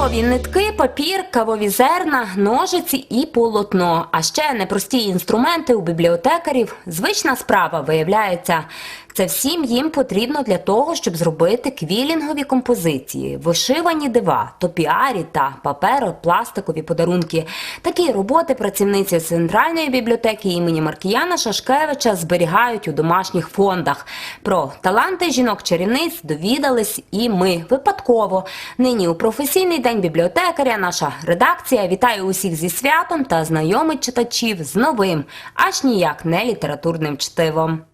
Кольорові нитки, папір, кавові зерна, ножиці і полотно. А ще непрості інструменти у бібліотекарів. Звична справа виявляється. Це всім їм потрібно для того, щоб зробити квілінгові композиції, вишивані дива, топіарі та паперо-пластикові подарунки. Такі роботи працівниці центральної бібліотеки імені Маркіяна Шашкевича зберігають у домашніх фондах. Про таланти жінок-чарівниць довідались і ми випадково. Нині у професійний день бібліотекаря наша редакція вітає усіх зі святом та знайомить читачів з новим, аж ніяк не літературним чтивом.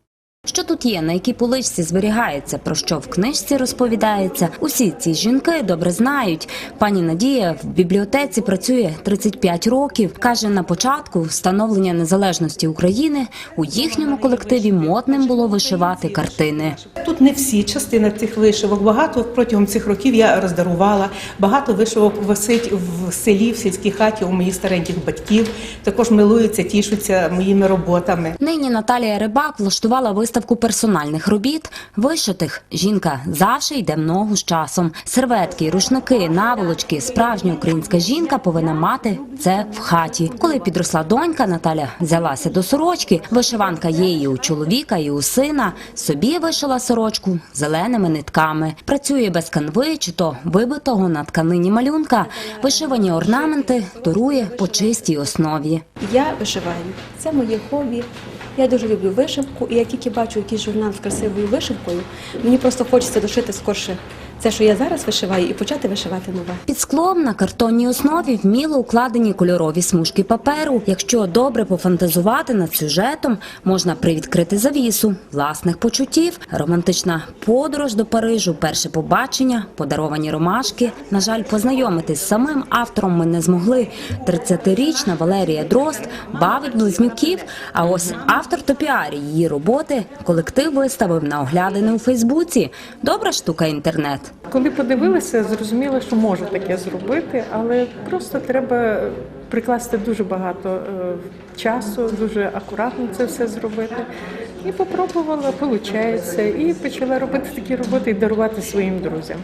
Що тут є, на якій поличці зберігається, про що в книжці розповідається. Усі ці жінки добре знають. Пані Надія в бібліотеці працює 35 років. каже, на початку встановлення незалежності України у їхньому колективі модним було вишивати картини. Тут не всі частина цих вишивок. Багато протягом цих років я роздарувала. Багато вишивок висить в селі, в сільській хаті у моїх стареньких батьків. Також милуються, тішуться моїми роботами. Нині Наталія Рибак влаштувала виставку персональних робіт, вишитих. Жінка завжди йде в ногу з часом. Серветки, рушники, наволочки. Справжня українська жінка повинна мати це в хаті. Коли підросла донька, Наталя взялася до сорочки. Вишиванка є і у чоловіка, і у сина. Собі вишила сорочку зеленими нитками. Працює без канви чи то вибитого на тканині малюнка. Вишивані орнаменти торує по чистій основі. Я вишиваю. Це моє хобі. Я дуже люблю вишивку, і як тільки бачу якийсь журнал з красивою вишивкою, мені просто хочеться дошити скорше це, що я зараз вишиваю, і почати вишивати нове. Під склом на картонній основі вміло укладені кольорові смужки паперу. Якщо добре пофантазувати над сюжетом, можна привідкрити завісу власних почуттів, романтична подорож до Парижу, перше побачення, подаровані ромашки. На жаль, познайомитись з самим автором ми не змогли. 30-річна Валерія Дрозд бавить близнюків. А ось автор топіарі її роботи колектив виставив на оглядини у Фейсбуці. Добра штука інтернет. Коли подивилася, зрозуміла, що можу таке зробити, але просто треба прикласти дуже багато е, часу, дуже акуратно це все зробити. І попробувала, виходить, і почала робити такі роботи і дарувати своїм друзям.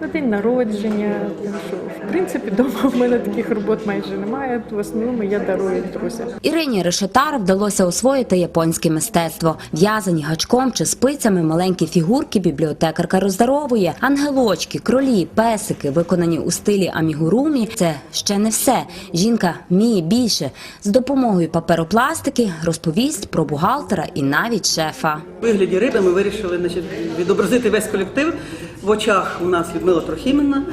На день народження, тому що в принципі вдома в мене таких робот майже немає. В основному я дарую друзям. Ірині Решетар вдалося освоїти японське мистецтво. В'язані гачком чи спицями маленькі фігурки бібліотекарка роздаровує. Ангелочки, кролі, песики, виконані у стилі амігурумі. Це ще не все. Жінка вміє більше. З допомогою паперопластики розповість про бухгалтера і навіть шефа. У вигляді риби ми вирішили значить, відобразити весь колектив. В очах у нас Людмила Трохімівна, е,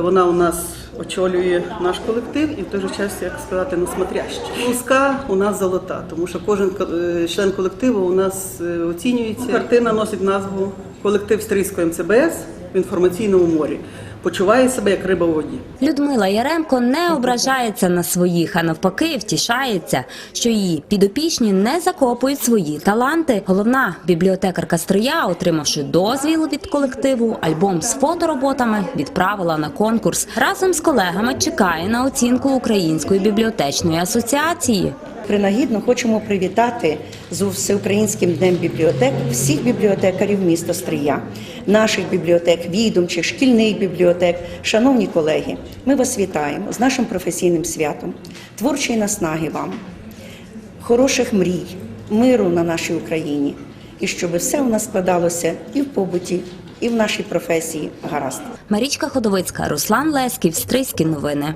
вона у нас очолює наш колектив і в той же час, як сказати, смотрящий. Луска у нас золота, тому що кожен е, член колективу у нас е, оцінюється. Картина носить назву Колектив Стрийського МЦБС в інформаційному морі. Почуває себе як риба у воді. Людмила Яремко не ображається на своїх, а навпаки, втішається, що її підопічні не закопують свої таланти. Головна бібліотекарка Стрия, отримавши дозвіл від колективу, альбом з фотороботами відправила на конкурс. Разом з колегами чекає на оцінку Української бібліотечної асоціації. Принагідно хочемо привітати з всеукраїнським днем бібліотек всіх бібліотекарів міста Стрия, наших бібліотек, відомчих, шкільних бібліотек. Шановні колеги, ми вас вітаємо з нашим професійним святом, творчої наснаги вам, хороших мрій, миру на нашій Україні, і щоб все у нас складалося і в побуті, і в нашій професії гаразд. Марічка Ходовицька, Руслан Лесків, Стрийські новини.